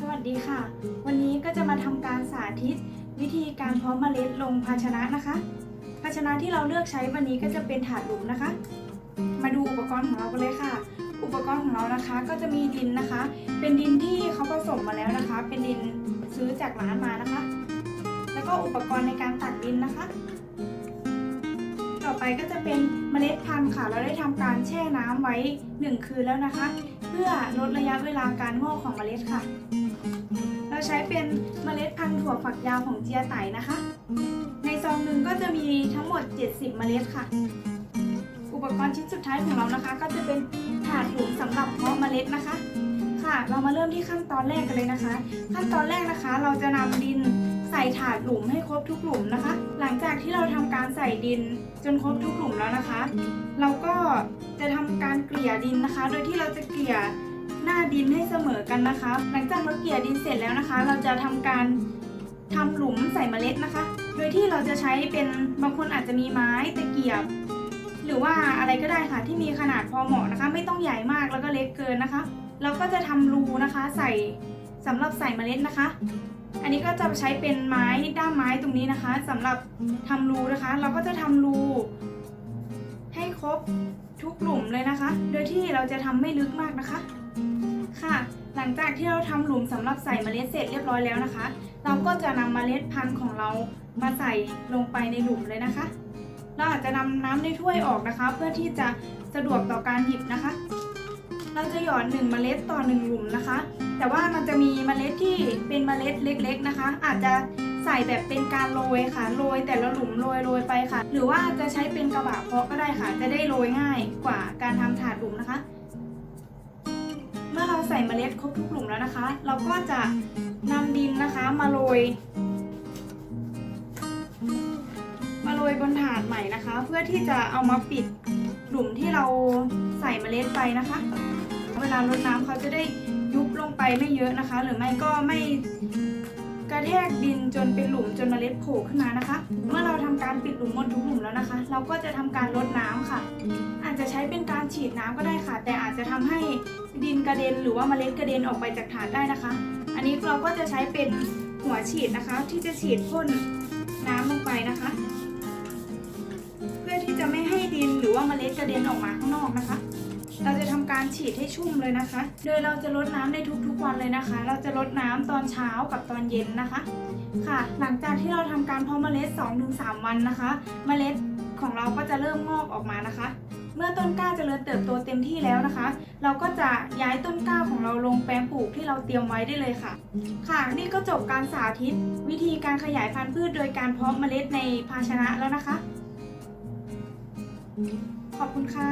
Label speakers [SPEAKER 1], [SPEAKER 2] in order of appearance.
[SPEAKER 1] สวัสดีค่ะ วันนี้ก็จะมาทำการสาธิต วิธีการเพาะเมล็ดลงภาชนะนะคะ ภาชนะที่เราเลือกใช้วันนี้ก็จะเป็นถาดหลุมนะคะ มาดูอุปกรณ์ของเรากันเลยค่ะ อุปกรณ์ของเรานะคะก็จะมีดินนะคะ เป็นดินที่เขาผสมมาแล้วนะคะ เป็นดินซื้อจากร้านมานะคะ แล้วก็อุปกรณ์ในการตักดินนะคะ ต่อไปก็จะเป็นเมล็ดพันธุ์ค่ะ เราได้ทำการแช่น้ำไว้ 1 คืนแล้วนะคะ พื่อลดระยะเวลาการงอกของเมล็ดค่ะ เราใช้เป็นเมล็ดพันธุ์ถั่วฝักยาวของเจียไตนะคะ ในซองหนึ่งก็จะมีทั้งหมด 70 เมล็ดค่ะ อุปกรณ์ชิ้นสุดท้ายของเรานะคะ ก็จะเป็นถาดหลุมสำหรับเพาะเมล็ดนะคะ ค่ะ เรามาเริ่มที่ขั้นตอนแรกกันเลยนะคะ ขั้นตอนแรกนะคะ เราจะนำดิน ใส่ถาดหลุมให้ครบทุกหลุมนะคะ หลังจากที่เราทำการใส่ดินจนครบทุกหลุมแล้วนะคะ เราก็จะทำการเกลี่ยดินนะคะ โดยที่เราจะเกลี่ยหน้าดินให้เสมอกันนะคะ หลังจากเราเกลี่ยดินเสร็จแล้วนะคะ เราจะทำการทำหลุมใส่เมล็ดนะคะ โดยที่เราจะใช้เป็นบางคนอาจจะมีไม้ตะเกียบ หรือว่าอะไรก็ได้ค่ะที่มีขนาดพอเหมาะนะคะ ไม่ต้องใหญ่มากแล้วก็เล็กเกินนะคะ เราก็จะทำรูนะคะ ใส่สำหรับใส่เมล็ดนะคะ อันนี้ก็จะใช้เป็นไม้ด้ามไม้ตรงนี้นะคะสำหรับทำรูนะคะ เราก็จะทำรูให้ครบทุกหลุมเลยนะคะ โดยที่เราจะทำไม่ลึกมากนะคะ ค่ะ หลังจากที่เราทำหลุมสำหรับใส่เมล็ดเสร็จเรียบร้อยแล้วนะคะ เราก็จะนำเมล็ดพันธุ์ของเรามาใส่ลงไปในหลุมเลยนะคะ เราอาจจะนำน้ำในถ้วยออกนะคะ เพื่อที่จะสะดวกต่อการหยิบนะคะ เราจะหยอดหนึ่งเมล็ดต่อหนึ่งหลุมนะคะ แต่ว่ามันจะมีเมล็ด ล็ดเล็ก ๆนะคะ อาจจะใส่แบบเป็นการโรยค่ะโรยแต่ละหลุมโรยโรยไปค่ะ หรือว่าจะใช้เป็นกระบะเพาะก็ได้ค่ะ จะได้โรยง่ายกว่าการทำถาดหลุมนะคะ เมื่อเราใส่เมล็ดครบทุกหลุมแล้วนะคะ เราก็จะนำดินนะคะมาโรยมาโรยบนถาดใหม่นะคะ เพื่อที่จะเอามาปิดหลุมที่เราใส่เมล็ดไปนะคะ เวลารดน้ำเขาจะได้ยุบลงไปไม่เยอะนะคะ หรือไม่ก็ไม่ ระแทกดินจนเป็นหลุมจนเมล็ดโผล่ขึ้นมานะคะ เมื่อเราทำการปิดหลุมหมดทุกหลุมแล้วนะคะ เราก็จะทำการรดน้ำค่ะ อาจจะใช้เป็นการฉีดน้ำก็ได้ค่ะ แต่อาจจะทำให้ดินกระเด็นหรือว่าเมล็ดกระเด็นออกไปจากถาดได้นะคะ อันนี้เราก็จะใช้เป็นหัวฉีดนะคะ ที่จะฉีดพ่นน้ำลงไปนะคะ เพื่อที่จะไม่ให้ดินหรือว่าเมล็ดกระเด็นออกมาข้างนอกนะคะ การฉีดให้ชุ่มเลยนะคะ โดยเราจะลดน้ำในทุกๆวันเลยนะคะ เราจะลดน้ำตอนเช้ากับตอนเย็นนะคะ ค่ะ หลังจากที่เราทำการเพาะเมล็ด 2-3 วันนะคะ เมล็ดของเราก็จะเริ่มงอกออกมานะคะ เมื่อต้นกล้าเจริญเติบโตเต็มที่แล้วนะคะ เราก็จะย้ายต้นกล้าของเราลงแปลงปลูกที่เราเตรียมไว้ได้เลยค่ะ ค่ะ นี่ก็จบการสาธิต วิธีการขยายพันธุ์พืชโดยการเพาะเมล็ดในภาชนะแล้วนะคะ ขอบคุณค่ะ